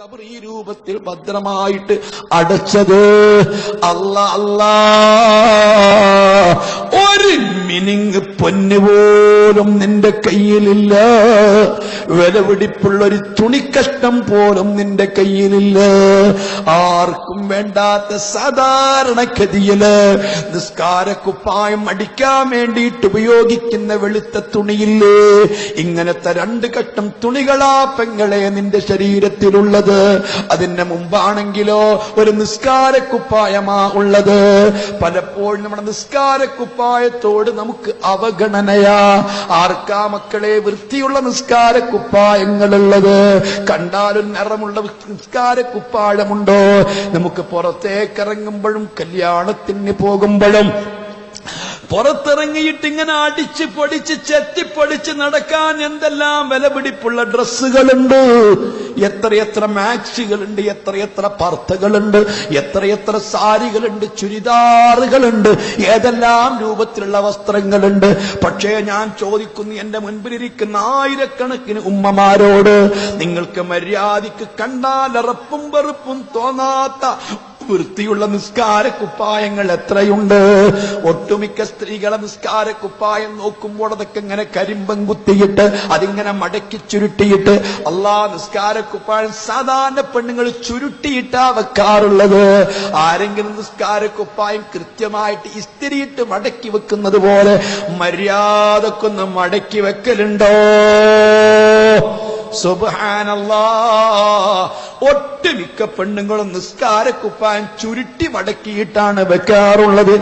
കബർ ഈ രൂപത്തിൽ ഭദ്രമായിട്ട് അടച്ചത്. അല്ല അല്ലാ. മിനിങ് പൊന്നു പോലും നിന്റെ കയ്യിലില്ല. വിലപിടിപ്പുള്ള ഒരു തുണിക്കഷ്ടം പോലും നിന്റെ കയ്യിലില്ല. ആർക്കും വേണ്ടാത്ത സാധാരണ സാധാരണഗതിയിൽ നിസ്കാരക്കുപ്പായം അടിക്കാൻ വേണ്ടിയിട്ട് ഉപയോഗിക്കുന്ന വെളുത്ത തുണിയില്ലേ? ഇങ്ങനത്തെ രണ്ട് കഷ്ടം തുണികളാ പെങ്ങളെ നിന്റെ ശരീരത്തിലുള്ളത്. അതിന്റെ മുമ്പാണെങ്കിലോ ഒരു നിസ്കാരക്കുപ്പായമാ ഉള്ളത്. പലപ്പോഴും നമ്മുടെ നിസ്കാരക്കുപ്പായത്തോട് നമുക്ക് അവഗണനയാ. ആർക്കാ മക്കളെ വൃത്തിയുള്ള നിസ്കാര കുപ്പായങ്ങളുള്ളത് കണ്ടാലും നിറമുള്ള നിസ്കാര കുപ്പാഴമുണ്ടോ നമുക്ക് പുറത്തേക്കിറങ്ങുമ്പോഴും കല്യാണത്തിന് പോകുമ്പോഴും പുറത്തിറങ്ങിയിട്ട് ഇങ്ങനെ അടിച്ച് പൊടിച്ച് ചെത്തിപ്പൊടിച്ച് നടക്കാൻ എന്തെല്ലാം വിലപിടിപ്പുള്ള ഡ്രസ്സുകളുണ്ട്. എത്രയെത്ര മാക്സികളുണ്ട് എത്രയെത്ര പർത്തകളുണ്ട് എത്രയെത്ര സാരികളുണ്ട് ചുരിദാറുകളുണ്ട് ഏതെല്ലാം രൂപത്തിലുള്ള വസ്ത്രങ്ങളുണ്ട്. പക്ഷേ ഞാൻ ചോദിക്കുന്നു എന്റെ മുൻപിലിരിക്കുന്ന ആയിരക്കണക്കിന് ഉമ്മമാരോട് നിങ്ങൾക്ക് മര്യാദയ്ക്ക് കണ്ടാൽ അറപ്പും വെറുപ്പും തോന്നാത്ത വൃത്തിയുള്ള നിസ്കാര കുപ്പായങ്ങൾ എത്രയുണ്ട്? ഒട്ടുമിക്ക സ്ത്രീകളെ നിസ്കാര കുപ്പായം നോക്കുമ്പോൾ അതൊക്കെ ഇങ്ങനെ കരിമ്പം കുത്തിയിട്ട് അതിങ്ങനെ മടക്കി ചുരുട്ടിയിട്ട് അല്ലാ നിസ്കാര കുപ്പായം സാധാരണ പെണ്ണുങ്ങൾ ചുരുട്ടിയിട്ടാ വെക്കാറുള്ളത്. ആരെങ്കിലും നിസ്കാര കുപ്പായം കൃത്യമായിട്ട് ഇസ്തിരിയിട്ട് മടക്കി വെക്കുന്നത് പോലെ മര്യാദക്കൊന്ന് മടക്കി വെക്കലുണ്ടോ? ഒട്ടുമിക്ക പെണ്ണുങ്ങളും നിസ്കാരക്കുപ്പാൻ ചുരുട്ടി മടക്കിയിട്ടാണ് വെക്കാറുള്ളത്.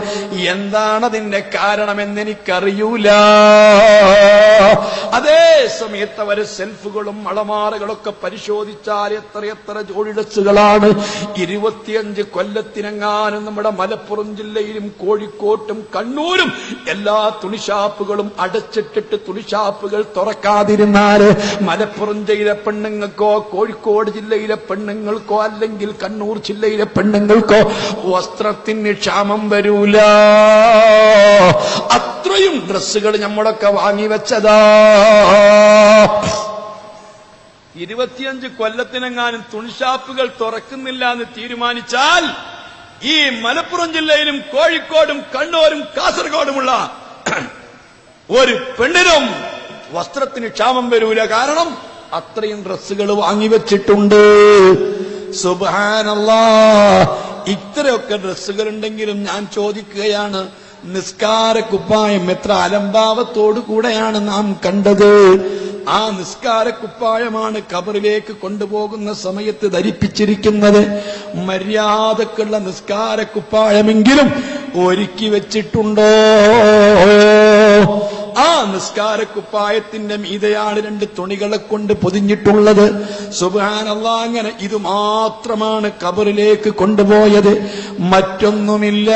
എന്താണതിന്റെ കാരണമെന്ന് എനിക്കറിയൂല അതേ സമയത്ത് അവർ സെൽഫുകളും അളമാറുകളൊക്കെ പരിശോധിച്ചാൽ എത്ര എത്ര ജോഡി ഡ്രസ്സുകളാണ് ഇരുപത്തിയഞ്ച് കൊല്ലത്തിനെങ്ങാനും നമ്മുടെ മലപ്പുറം ജില്ലയിലും കോഴിക്കോട്ടും കണ്ണൂരും എല്ലാ തുണിഷാപ്പുകളും അടച്ചിട്ടിട്ട് തുണിഷാപ്പുകൾ തുറക്കാതിരുന്നാൽ മലപ്പുറം ജില്ലയിലെ പെണ്ണുങ്ങൾക്കോ കോഴിക്കോട് ജില്ലയിലെ പെണ്ണുങ്ങൾക്കോ അല്ലെങ്കിൽ കണ്ണൂർ ജില്ലയിലെ പെണ്ണുങ്ങൾക്കോ വസ്ത്രത്തിന് ക്ഷാമം വരൂല. അത്രയും ഡ്രസ്സുകൾ നമ്മളൊക്കെ വാങ്ങിവെച്ചതാ ഇരുപത്തിയഞ്ച് കൊല്ലത്തിനെങ്ങാനും തുണിഷാപ്പുകൾ തുറക്കുന്നില്ല എന്ന് തീരുമാനിച്ചാൽ ഈ മലപ്പുറം ജില്ലയിലും കോഴിക്കോടും കണ്ണൂരും കാസർഗോഡുമുള്ള ഒരു പെണ്ണിനും വസ്ത്രത്തിന് ക്ഷാമം വരൂല. കാരണം അത്രയും ഡ്രസ്സുകൾ വാങ്ങിവെച്ചിട്ടുണ്ട് സുബാനല്ലാ ഇത്രയൊക്കെ ഡ്രസ്സുകൾ ഉണ്ടെങ്കിലും ഞാൻ ചോദിക്കുകയാണ് നിസ്കാര കുപ്പായം എത്ര അലംഭാവത്തോടു കൂടെയാണ് നാം കണ്ടത്? ആ നിസ്കാര കുപ്പായമാണ് കബറിലേക്ക് കൊണ്ടുപോകുന്ന സമയത്ത് ധരിപ്പിച്ചിരിക്കുന്നത്. മര്യാദക്കുള്ള നിസ്കാര കുപ്പായമെങ്കിലും ഒരുക്കി വെച്ചിട്ടുണ്ടോ? ആ നിസ്കാര കുപ്പായത്തിന്റെ മീതയാണ് രണ്ട് തുണികളെ കൊണ്ട് പൊതിഞ്ഞിട്ടുള്ളത്. സുബാനല്ല അങ്ങനെ ഇത് മാത്രമാണ് കബറിലേക്ക് കൊണ്ടുപോയത്. മറ്റൊന്നുമില്ല.